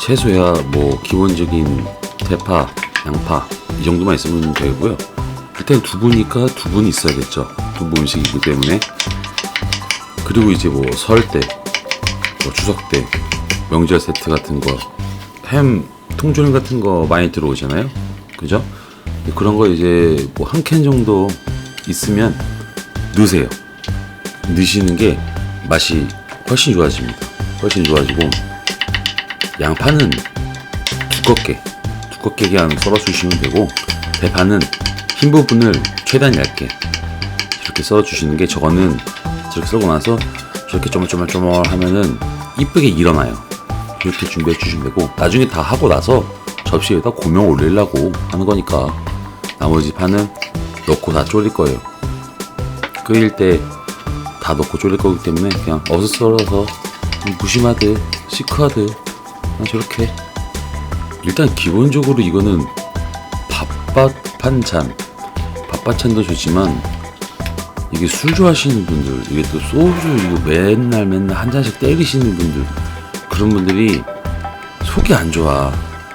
채소야 뭐 기본적인 대파, 양파 이 정도만 있으면 되고요. 일단 두부니까 두부는 있어야겠죠. 두부 음식이기 때문에 그리고 이제 뭐 설 때, 뭐 추석 때 명절 세트 같은 거, 햄 통조림 같은 거 많이 들어오잖아요. 그죠? 그런 거 이제 뭐 한 캔 정도 있으면 넣으세요. 넣으시는 게 맛이 훨씬 좋아집니다. 훨씬 좋아지고 양파는 두껍게 두껍게 그냥 썰어 주시면 되고 대파는 흰 부분을 최대한 얇게 이렇게 썰어 주시는 게 저거는 저렇게 썰고 나서 저렇게 쪼물쪼물쪼물 하면은 이쁘게 일어나요. 이렇게 준비해 주시면 되고 나중에 다 하고 나서 접시에다 고명 올리려고 하는 거니까 나머지 파는 넣고 다 졸일 거예요. 끓일 때 다 넣고 졸일 거기 때문에 그냥 어슷 썰어서 무심하듯 시크하듯 저렇게 일단 기본적으로 이거는 밥밭 반찬 밥반찬도 좋지만 이게 술 좋아하시는 분들 이게 또 소주 이거 맨날 맨날 한 잔씩 때리시는 분들 그런 분들이 속이 안 좋아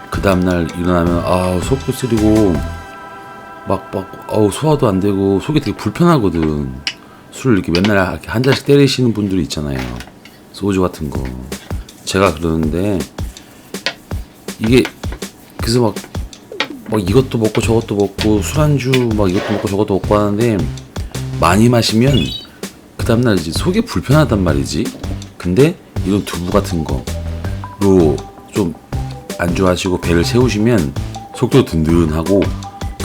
그 다음날 일어나면 아 속도 쓰리고 막, 막, 어우, 소화도 안 되고, 속이 되게 불편하거든. 술 이렇게 맨날 한 잔씩 때리시는 분들이 있잖아요. 소주 같은 거. 제가 그러는데, 이게, 그래서 막, 막 이것도 먹고 저것도 먹고, 술안주 막 이것도 먹고 저것도 먹고 하는데, 많이 마시면, 그 다음날 이제 속이 불편하단 말이지. 근데, 이런 두부 같은 거로 좀안 좋아하시고 배를 채우시면, 속도 든든하고,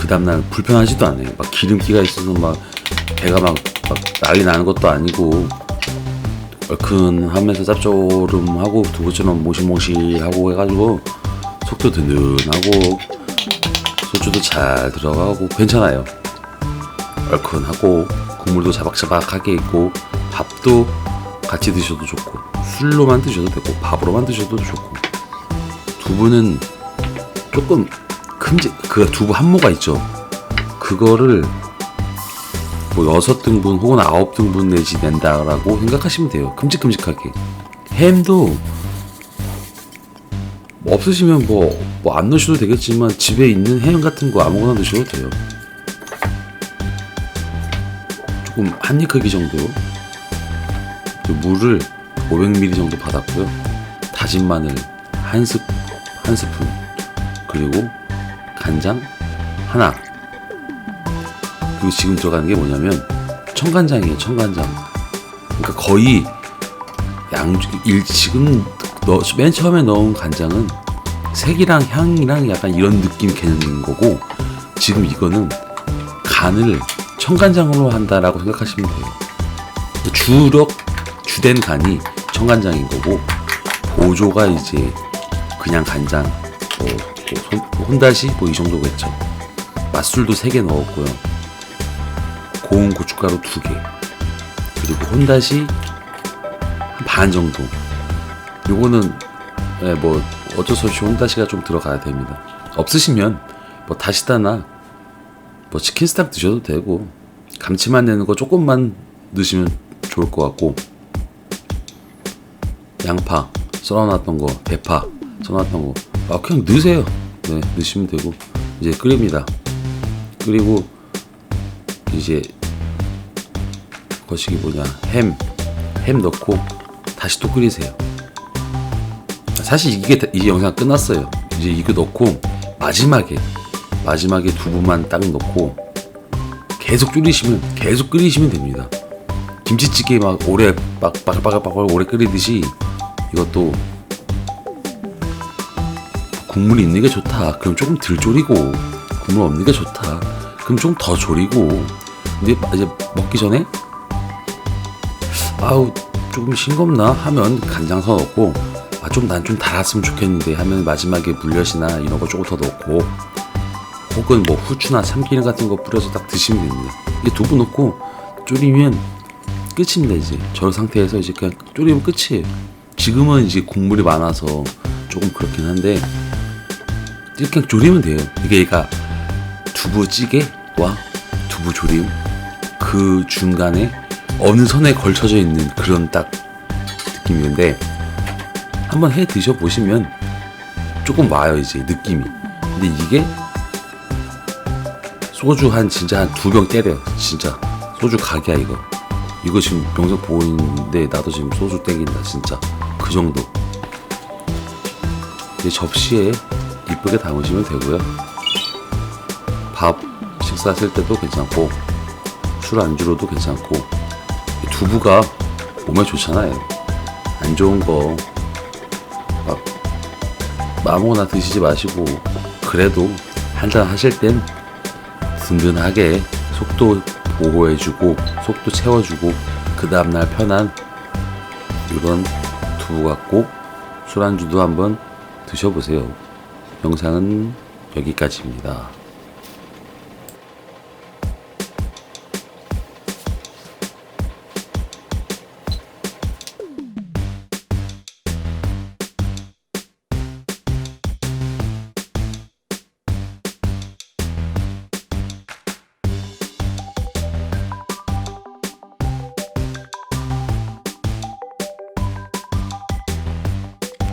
그 다음날 불편하지도 않아요. 막 기름기가 있어서 막 배가 막, 막 난리 나는 것도 아니고 얼큰하면서 짭조름하고 두부처럼 모실모실하고 해가지고 속도 든든하고 소주도 잘 들어가고 괜찮아요. 얼큰하고 국물도 자박자박하게 있고 밥도 같이 드셔도 좋고 술로만 드셔도 되고 밥으로만 드셔도 좋고 두부는 조금 큼직 그 두부 한 모가 있죠. 그거를 뭐 여섯 등분 혹은 아홉 등분 내지 낸다라고 생각하시면 돼요. 큼직큼직하게. 햄도 뭐 없으시면 뭐뭐안 넣으셔도 되겠지만 집에 있는 햄 같은 거 아무거나 넣으셔도 돼요. 조금 한입 크기 정도. 그 물을 500ml 정도 받았고요. 다진 마늘 한 스, 한 스푼. 그리고 간장 하나. 그리고 지금 들어가는 게 뭐냐면 청간장이에요. 청간장. 그러니까 거의 양 일, 지금 넣, 맨 처음에 넣은 간장은 색이랑 향이랑 약간 이런 느낌 개념인 거고 지금 이거는 간을 청간장으로 한다라고 생각하시면 돼요. 주력 주된 간이 청간장인 거고 보조가 이제 그냥 간장 뭐, 뭐 손- 뭐 혼다시 뭐 이 정도겠죠. 맛술도 3개 넣었고요. 고운 고춧가루 2개. 그리고 혼다시 한 반 정도. 요거는 예, 뭐 어쩔 수 없이 혼다시가 좀 들어가야 됩니다. 없으시면 뭐 다시다나 뭐 치킨 스탁 드셔도 되고 감칠맛 내는 거 조금만 넣으시면 좋을 것 같고 양파 썰어놨던 거, 대파 썰어놨던 거, 아 그냥 넣으세요. 네, 넣으시면 되고 이제 끓입니다. 끓이고 이제 거시기 뭐냐 햄, 햄 넣고 다시 또 끓이세요. 사실 이게 다- 이 영상 끝났어요. 이제 이거 넣고 마지막에 마지막에 두부만 딱 넣고 계속 끓이시면 계속 끓이시면 됩니다. 김치찌개 막 오래 막 바글바글바글 오래 끓이듯이 이것도 국물이 있는 게 좋다. 그럼 조금 덜 졸이고 국물 없는 게 좋다. 그럼 좀 더 졸이고 근데 이제 먹기 전에 아우 조금 싱겁나 하면 간장 서 넣고 아 좀 난 좀 달았으면 좋겠는데 하면 마지막에 물엿이나 이런 거 조금 더 넣고 혹은 뭐 후추나 참기름 같은 거 뿌려서 딱 드시면 됩니다. 이게 두부 넣고 졸이면 끝입니다 이제 저 상태에서 이제 그냥 졸이면 끝이에요. 지금은 이제 국물이 많아서 조금 그렇긴 한데 이렇게 졸이면 돼요. 이게 얘가 두부찌개와 두부조림 그 중간에 어느 선에 걸쳐져 있는 그런 딱 느낌인데 한번 해 드셔 보시면 조금 와요 이제 느낌이. 근데 이게 소주 한 진짜 한 두 병 때려 진짜. 소주 각이야 이거. 이거 지금 보고 있는데 나도 지금 소주 땡긴다 진짜. 그 정도. 이제 접시에 이쁘게 담으시면 되고요. 밥 식사하실 때도 괜찮고 술 안주로도 괜찮고. 이 두부가 몸에 좋잖아요. 안 좋은 거. 막 아무거나 드시지 마시고 그래도 한잔 하실 땐 든든하게 속도 보호해주고 속도 채워주고 그 다음날 편한 이런 두부 갖고 술안주도 한번 드셔보세요. 영상은 여기까지입니다.